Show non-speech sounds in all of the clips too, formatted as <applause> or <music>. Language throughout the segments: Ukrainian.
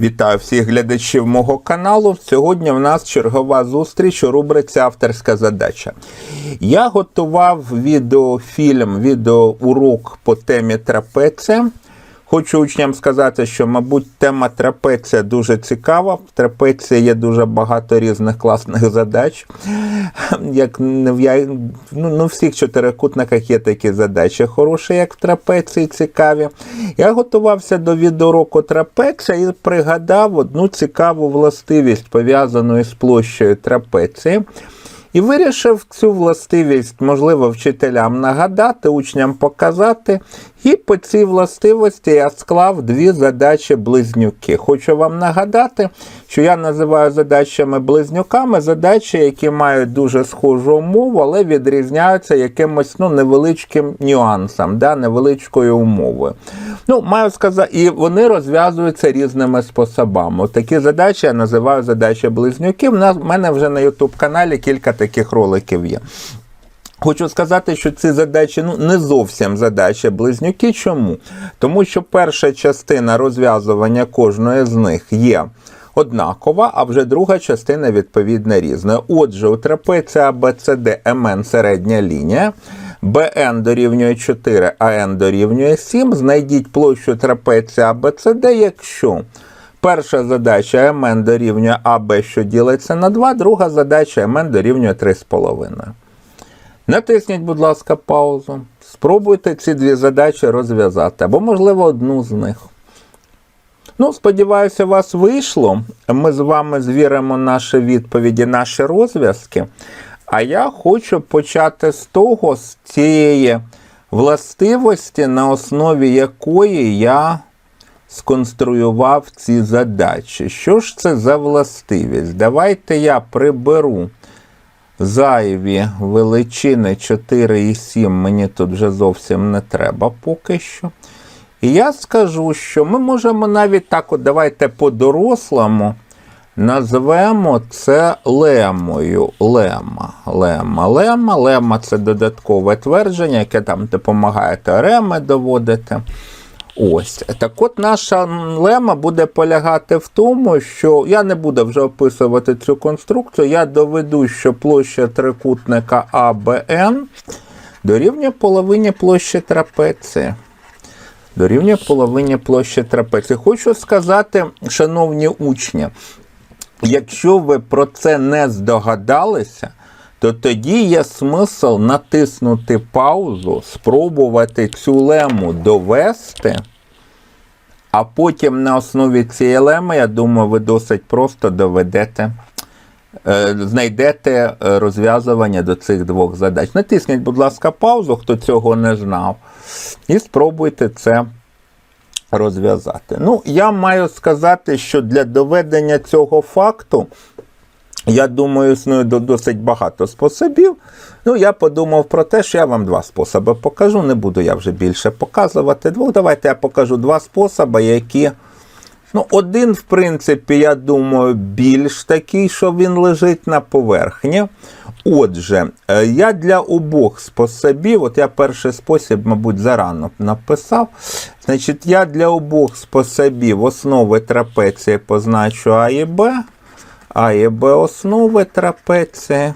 Вітаю всіх глядачів мого каналу. Сьогодні в нас чергова зустріч у рубриці Авторська задача. Я готував відеофільм, відеоурок по темі трапеція. Хочу учням сказати, що, мабуть, тема трапеція дуже цікава. В трапеції є дуже багато різних класних задач. <laughs> Як ну, ну, всіх чотирикутниках є такі задачі хороші, як в трапеції, цікаві. Я готувався до відеоуроку трапеція і пригадав одну цікаву властивість, пов'язану із площею трапеції. І вирішив цю властивість, можливо, вчителям нагадати, учням показати. І по цій властивості я склав дві задачі близнюки. Хочу вам нагадати, що я називаю задачами близнюками задачі, які мають дуже схожу умову, але відрізняються якимось ну, невеличким нюансом, да, невеличкою умовою. Ну, маю сказати, і вони розв'язуються різними способами. От такі задачі я називаю задачі близнюків. У мене вже на YouTube каналі кілька таких роликів є. Хочу сказати, що ці задачі ну, не зовсім задачі близнюки. Чому? Тому що перша частина розв'язування кожної з них є однакова, а вже друга частина відповідно різна. Отже, у трапеції ABCD MN середня лінія. BN дорівнює 4, а N дорівнює 7. Знайдіть площу трапеції ABCD, якщо Перша задача МН дорівнює АБ, що ділиться на 2, друга задача МН дорівнює 3,5. Натисніть, будь ласка, паузу. Спробуйте ці дві задачі розв'язати, або, можливо, одну з них. Ну, сподіваюся, у вас вийшло. Ми з вами звіримо наші відповіді, наші розв'язки. А я хочу почати з того, з цієї властивості, на основі якої я сконструював ці задачі. Що ж це за властивість? Давайте я приберу зайві величини 4 і 7, мені тут вже зовсім не треба поки що. І я скажу, що ми можемо навіть так, от давайте по-дорослому назвемо це лемою. Лема. Лема. Лема. Лема це додаткове твердження, яке там допомагає теореми доводити. Ось. Так от наша лема буде полягати в тому, що я не буду вже описувати цю конструкцію, я доведу, що площа трикутника АБН дорівнює половині площі трапеції. Дорівнює половині площі трапеції. Хочу сказати, шановні учні, якщо ви про це не здогадалися, то тоді є смисл натиснути паузу, спробувати цю лему довести, а потім на основі цієї леми, я думаю, ви досить просто доведете, е, знайдете е, розв'язування до цих двох задач. Натисніть, будь ласка, паузу, хто цього не знав, і спробуйте це розв'язати. Ну, я маю сказати, що для доведення цього факту. Я думаю, існує досить багато способів. Ну, я подумав про те, що я вам два способи покажу. Не буду я вже більше показувати двох. Давайте я покажу два способи, які. Ну, один, в принципі, я думаю, більш такий, що він лежить на поверхні. Отже, е, я для обох способів, от я перший спосіб, мабуть, зарано написав. Значить, я для обох способів основи трапеції позначу А і Б. А і Б основи трапеції.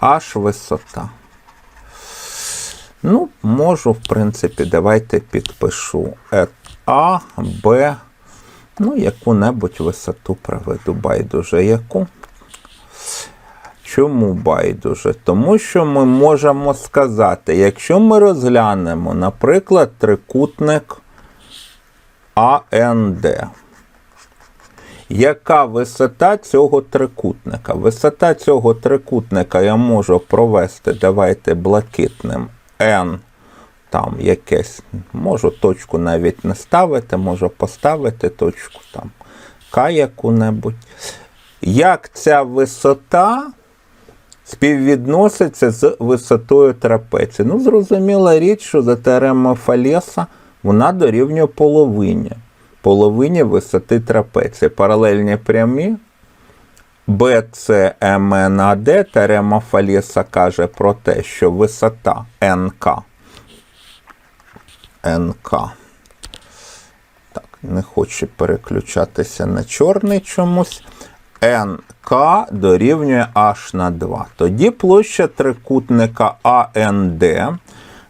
H висота. Ну, можу, в принципі, давайте підпишу А, Б. Ну, яку-небудь висоту проведу, байдуже яку. Чому байдуже? Тому що ми можемо сказати, якщо ми розглянемо, наприклад, трикутник АНД. Яка висота цього трикутника? Висота цього трикутника я можу провести, давайте блакитним N, там якесь, можу точку навіть не ставити, можу поставити точку там К яку-небудь. Як ця висота співвідноситься з висотою трапеції? Ну, зрозуміла річ, що за теоремою Фалеса вона дорівнює половині половині висоти трапеції. Паралельні прямі BCMNAD теорема Фалеса каже про те, що висота НК НК. Так, не хоче переключатися на чорний чомусь. НК дорівнює H на 2. Тоді площа трикутника АНД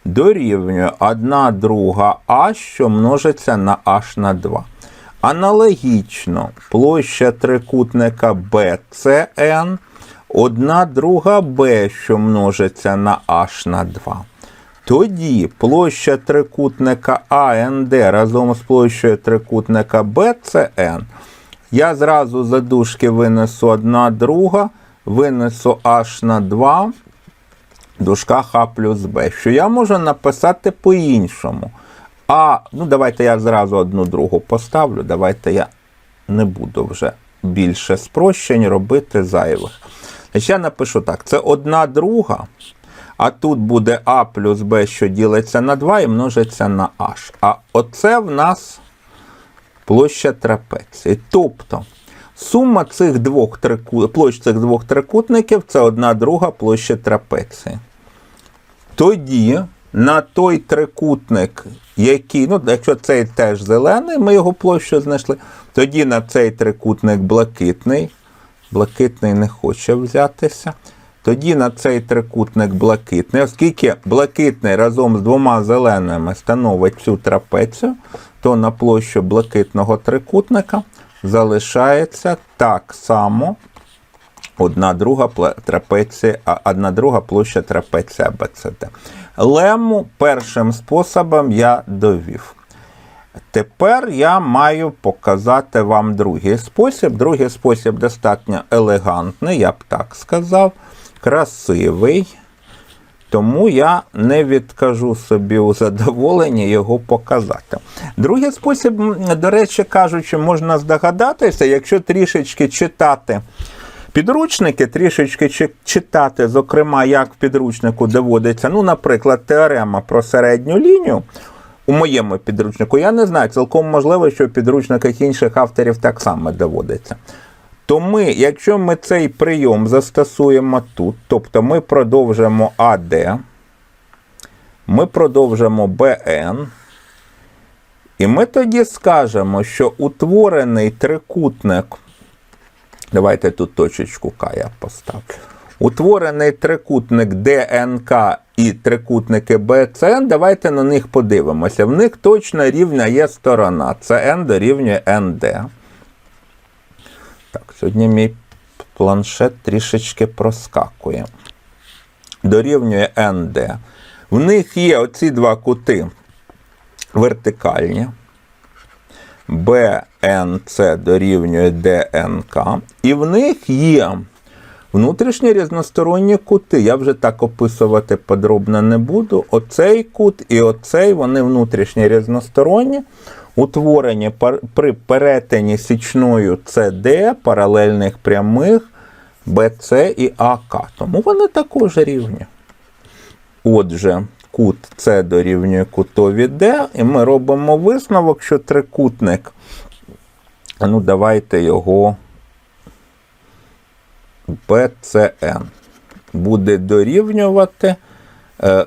дорівнює 1 друга А, що множиться на H на 2. Аналогічно, площа трикутника BCN 1 друга Б, що множиться на H на 2. Тоді площа трикутника АНД разом з площею трикутника BCN я зразу за дужки винесу 1 друга, винесу H на 2 в дужках А плюс Б, що я можу написати по-іншому. А, ну давайте я зразу одну другу поставлю. Давайте я не буду вже більше спрощень робити зайвих. Значить, я напишу так: це одна друга, а тут буде А плюс Б, що ділиться на 2 і множиться на H. А оце в нас площа трапеції. Тобто сума цих двох трику... площ цих двох трикутників це одна друга площа трапеції. Тоді на той трикутник, який, ну, якщо цей теж зелений, ми його площу знайшли, тоді на цей трикутник блакитний. Блакитний не хоче взятися. Тоді на цей трикутник блакитний, оскільки блакитний разом з двома зеленими становить цю трапецію, то на площу блакитного трикутника залишається так само одна друга трапеція, одна друга площа трапеція АБЦД. Лему першим способом я довів. Тепер я маю показати вам другий спосіб. Другий спосіб достатньо елегантний, я б так сказав, красивий. Тому я не відкажу собі у задоволенні його показати. Другий спосіб, до речі, кажучи, можна здогадатися, якщо трішечки читати підручники, трішечки читати, зокрема, як в підручнику доводиться, ну, наприклад, теорема про середню лінію. У моєму підручнику я не знаю, цілком можливо, що в підручниках інших авторів так само доводиться. То ми, якщо ми цей прийом застосуємо тут, тобто ми продовжимо АД, ми продовжимо БН, і ми тоді скажемо, що утворений трикутник, давайте тут точечку К я поставлю. Утворений трикутник ДНК і трикутники БЦН, давайте на них подивимося. В них точно рівна є сторона. Це N дорівнює НД. Сьогодні мій планшет трішечки проскакує. Дорівнює НД. В них є оці два кути вертикальні. БНЦ дорівнює ДНК. І в них є внутрішні різносторонні кути. Я вже так описувати подробно не буду. Оцей кут і оцей, вони внутрішні різносторонні, утворені при перетині січною CD паралельних прямих BC і АК. Тому вони також рівні. Отже, кут С дорівнює кутові D, і ми робимо висновок, що трикутник. Ну, давайте його BCN буде дорівнювати е,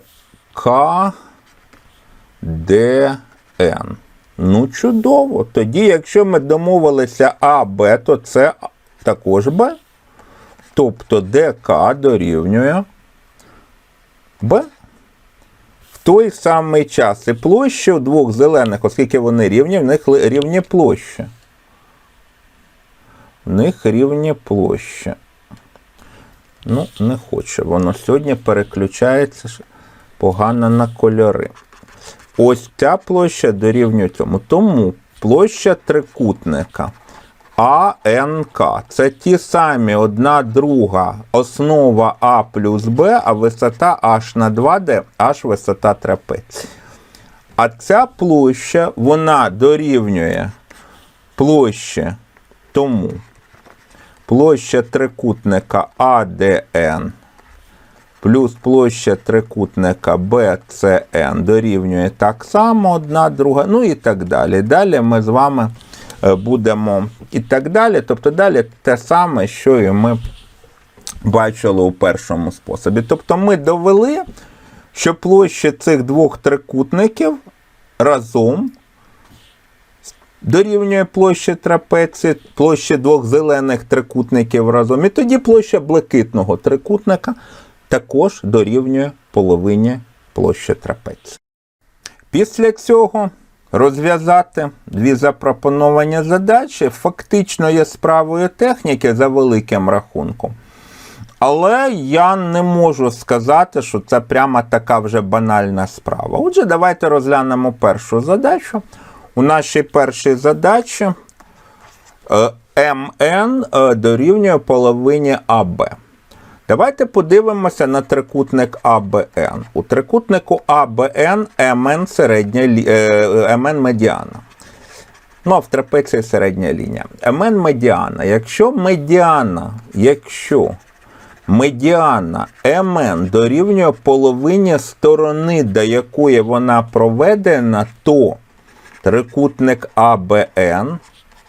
КДН. Ну, чудово. Тоді, якщо ми домовилися АБ, то це також Б. Тобто ДК дорівнює Б. В той самий час і площа у двох зелених, оскільки вони рівні, в них рівні площі. В них рівні площі. Ну, не хоче. Воно сьогодні переключається погано на кольори. Ось ця площа дорівнює цьому. Тому площа трикутника АНК. Це ті самі одна друга основа А плюс Б, а висота H на 2D, H висота трапеції. А ця площа, вона дорівнює площі тому площа трикутника АДН плюс площа трикутника BCN дорівнює так само одна друга, ну і так далі. Далі ми з вами е, будемо і так далі. Тобто далі те саме, що і ми бачили у першому способі. Тобто ми довели, що площі цих двох трикутників разом дорівнює площі трапеції, площі двох зелених трикутників разом. І тоді площа блакитного трикутника також дорівнює половині площі трапеції. Після цього розв'язати дві запропоновані задачі фактично є справою техніки за великим рахунком. Але я не можу сказати, що це прямо така вже банальна справа. Отже, давайте розглянемо першу задачу. У нашій першій задачі е, МН е, дорівнює половині АБ. Давайте подивимося на трикутник АБН. У трикутнику АБН МН середня е, МН медіана. Ну, а в трапеції середня лінія. МН медіана. Якщо медіана, якщо медіана МН дорівнює половині сторони, до якої вона проведена, то трикутник АБН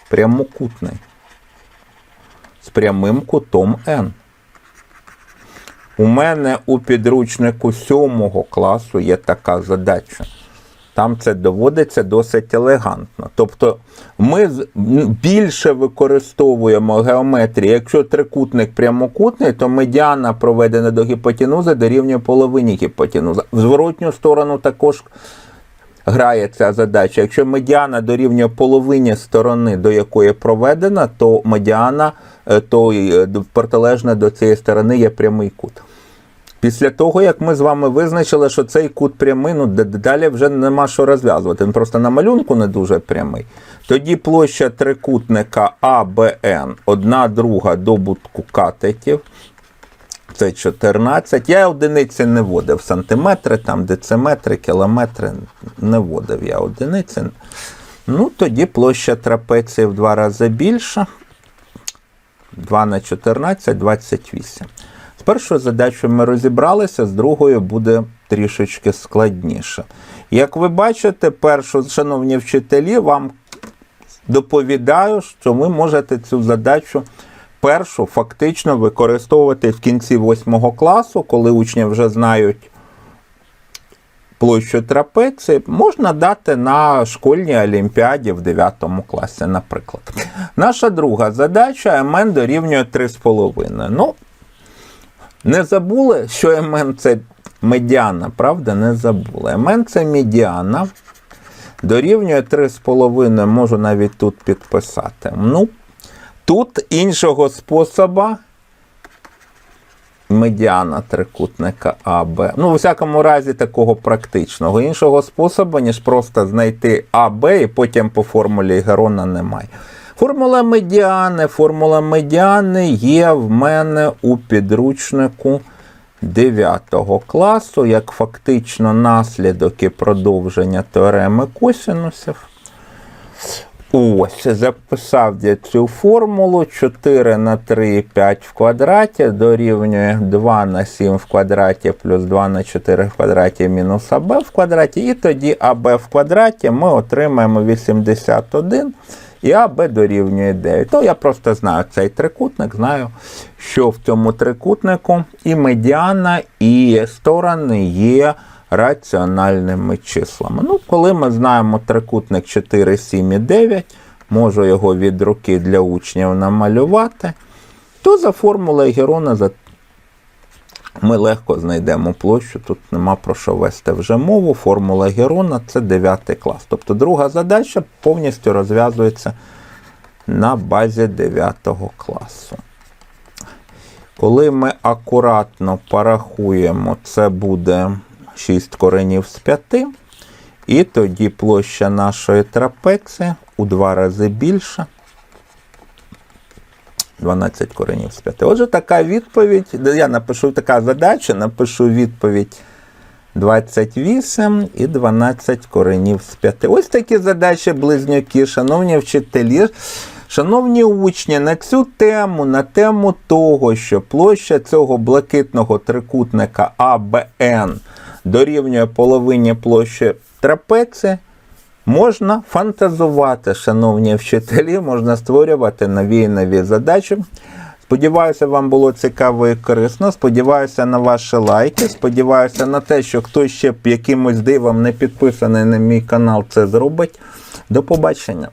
прямокутний з прямим кутом N. У мене у підручнику 7 класу є така задача. Там це доводиться досить елегантно. Тобто ми більше використовуємо геометрію. Якщо трикутник прямокутний, то медіана проведена до гіпотенузи дорівнює половині гіпотенузи. В зворотню сторону також грає ця задача. Якщо медіана дорівнює половині сторони, до якої проведена, то медіана, е, то е, протилежна до цієї сторони є прямий кут. Після того, як ми з вами визначили, що цей кут прямий, ну далі вже нема що розв'язувати. Він просто на малюнку не дуже прямий. Тоді площа трикутника АБН, одна друга добутку катетів. Це 14. Я одиниці не вводив. Сантиметри, там, дециметри, кілометри не вводив я одиниці. Ну, тоді площа трапеції в два рази більша. 2 на 14, 28. З першою задачою ми розібралися, з другою буде трішечки складніше. Як ви бачите, першу, шановні вчителі, вам доповідаю, що ви можете цю задачу першу фактично використовувати в кінці 8 класу, коли учні вже знають площу трапеції, можна дати на школьній олімпіаді в 9 класі, наприклад. Наша друга задача МН дорівнює 3,5. Ну, не забули, що МН це медіана, правда? Не забули. МН це медіана. Дорівнює 3,5, можу навіть тут підписати. Ну, тут іншого способу медіана трикутника АБ. Ну, у всякому разі, такого практичного. Іншого способу, ніж просто знайти АБ і потім по формулі Герона немає. Формула медіани. Формула медіани є в мене у підручнику 9 класу, як фактично наслідок і продовження теореми косінусів. Ось, записав я цю формулу 4 на 3 5 в квадраті дорівнює 2 на 7 в квадраті плюс 2 на 4 в квадраті мінус АБ в квадраті. І тоді АБ в квадраті ми отримаємо 81 і АБ дорівнює 9. То я просто знаю цей трикутник, знаю, що в цьому трикутнику і медіана, і сторони є раціональними числами. Ну, коли ми знаємо трикутник 4, 7 і 9, можу його від руки для учнів намалювати, то за формулою Герона ми легко знайдемо площу. Тут нема про що вести вже мову. Формула Герона це 9 клас. Тобто друга задача повністю розв'язується на базі 9 класу. Коли ми акуратно порахуємо, це буде 6 коренів з 5. І тоді площа нашої трапеції у два рази більша. 12 коренів з 5. Отже, така відповідь. Я напишу така задача, напишу відповідь 28 і 12 коренів з 5. Ось такі задачі близнюки, шановні вчителі. Шановні учні, на цю тему, на тему того, що площа цього блакитного трикутника АБН дорівнює половині площі трапеції, можна фантазувати, шановні вчителі, можна створювати нові і нові задачі. Сподіваюся, вам було цікаво і корисно. Сподіваюся на ваші лайки. Сподіваюся на те, що хтось ще якимось дивом не підписаний на мій канал, це зробить. До побачення.